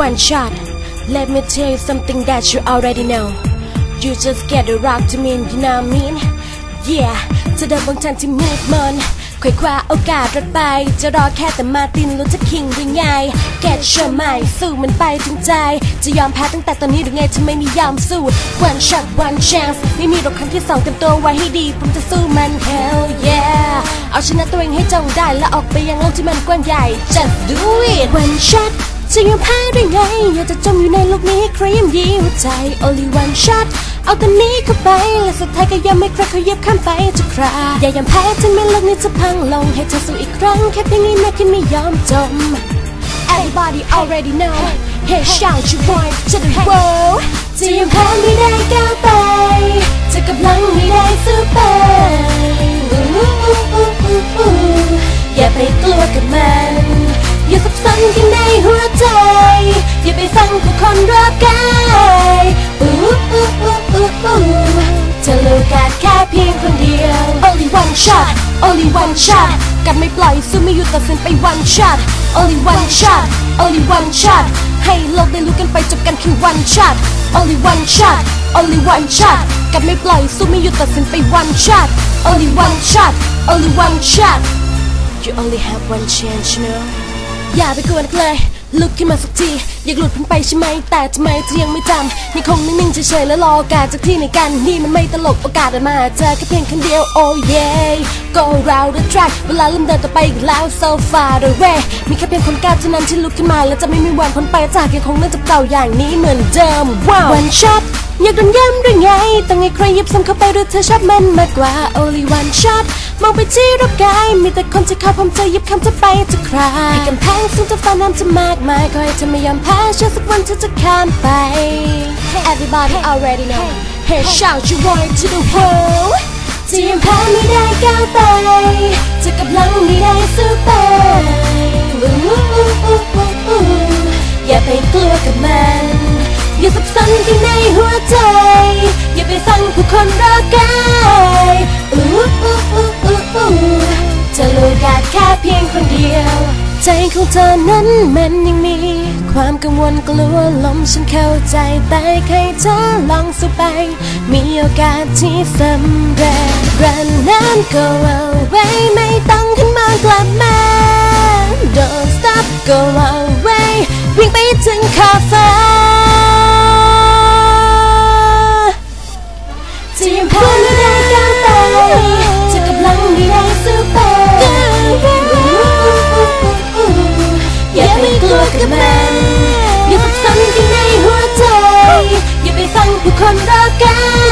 one shot. Let me tell you something that you already know. You just get the rock to me, you know what I mean? Yeah จะเดินบนทันที่มืดมนควยคว้าโอกาสรัดไป จะรอแค่แต่มาตินรู้จะคิงหรือไง Get your mind สู้มันไปถึงใจ จะยอมแพ้ตั้งแต่ตอนนี้หรือไงทำไมไม่ยอมสู้ One shot one chance ไม่มีหรอกครั้งที่สองเต็มตัวไว้ให้ดีผมจะสู้มัน Hell yeah เอาชนะตัวเองให้จงได้และออกไปยังโลกที่มันกว้างใหญ่ Just do it One shot จะยอมแพ้ได้ไง อยากจะจมอยู่ในโลกนี้ใครย่ำยีหัวใจ Only one shot เอาตัวนี้เข้าไป และสุดท้ายก็ยังไม่ใครเขาเยียบข้ามไปจะคราอย่ายอมแพ้ถึงแม้โลกนี้จะพังลง ให้เธอสู้อีกครั้ง แค่เพียงนี้นะคิดไม่ยอมจม Everybody already know Hey shout your voice to the world จะยังแพ้ไม่ได้ก้าวไป จะกำลังไม่ได้สู้ไปอู้อู้อู้อู้อู้อย่าไปกลัวกับมัน อย่าสับสนกันในหัวใจ อย่าไปฟังผู้คนรอบกายอู้อู้อู้อู้อู้เธอโลกาสแค่เพียงคนเดียว Only one shot Only one shot กันไม่ปล่อยสู้ไม่หยุดตัดสินไป one shot Only one shot Only one shot ให้โลกได้รู้กันไปจบกันแค่ one shot Only one shot Only one shot กันไม่ปล่อยสู้ไม่หยุดตัดสินไป one shot Only one shot Only one shot You only have one chance you know อย่าไปกลัวนักเลย ลุกขึ้นมาสักที อยากหลุดพ้นไปใช่ไหม แต่ทำไมเธอยังไม่จำยังคงนิ่งๆเฉยๆแล้วรอโอกาสจากที่ไหนกัน นี่มันไม่ตลกโอกาสได้มาเจอแค่เพียงครั้งเดียว oh yeah go round the track เวลาเริ่มเดินต่อไปอีกแล้ว so far away มีแค่เพียงคนก้าเท่านั้นที่ลุกขึ้นมา และจะไม่มีวันพ้นไปจากยังคงเดินจับเก่าอย่างนี้เหมือนเดิม wow one shot อยากโดนย้ำหรือไงต้องให้ใครยิบซ้ำเข้าไปหรือเธอชอบมันมากกว่า only one shot มองไปที่รอบกายมีแต่คนที่เข้าพร้อมจะยิบคำจะไปจะคราให้กำแพงสูงจะฟ้าน้ำจะมากมายขอให้เธอไม่ยอมแพ้เชื่อสักวันเธอจะข้ามไป Everybody already know Hey shout your voice to the world จะยังแพ้ไม่ได้ก้าวไปจะกำลังไม่ได้สู้ไปอย่าไปกลัวกับมันอย่าสับสนกันในหัวใจ อย่าไปฟังผู้คนรอบกาย ของเธอนั้นมันยังมี ความกังวลกลัวลมฉันเข้าใจแต่ใครเธอลองสู้ไป มีโอกาสที่สำเร็จรันนั้นก็เอาไว้ไม่ต้องขึ้นมากลับมา Don't stop go on กับมันอย่าสับสนกันในหัวใจ อย่าไปฟังผู้คนรอบกาย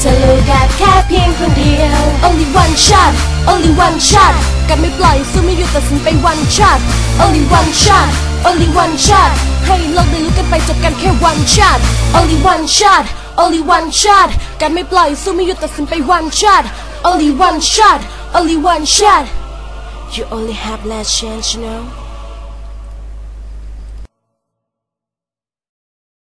เธอโลกาแค่เพียงคนเดียว Only one shot Only one shot กันไม่ปล่อยสู้ไม่หยุดตัดสินไป one shot Only one shot Only one shot ให้โลกได้รู้กันไปจบกันแค่ one shot Only one shot Only one shot กันไม่ปล่อยสู้ไม่หยุดตัดสินไป one shot Only one shot Only one shot You only have last chance you know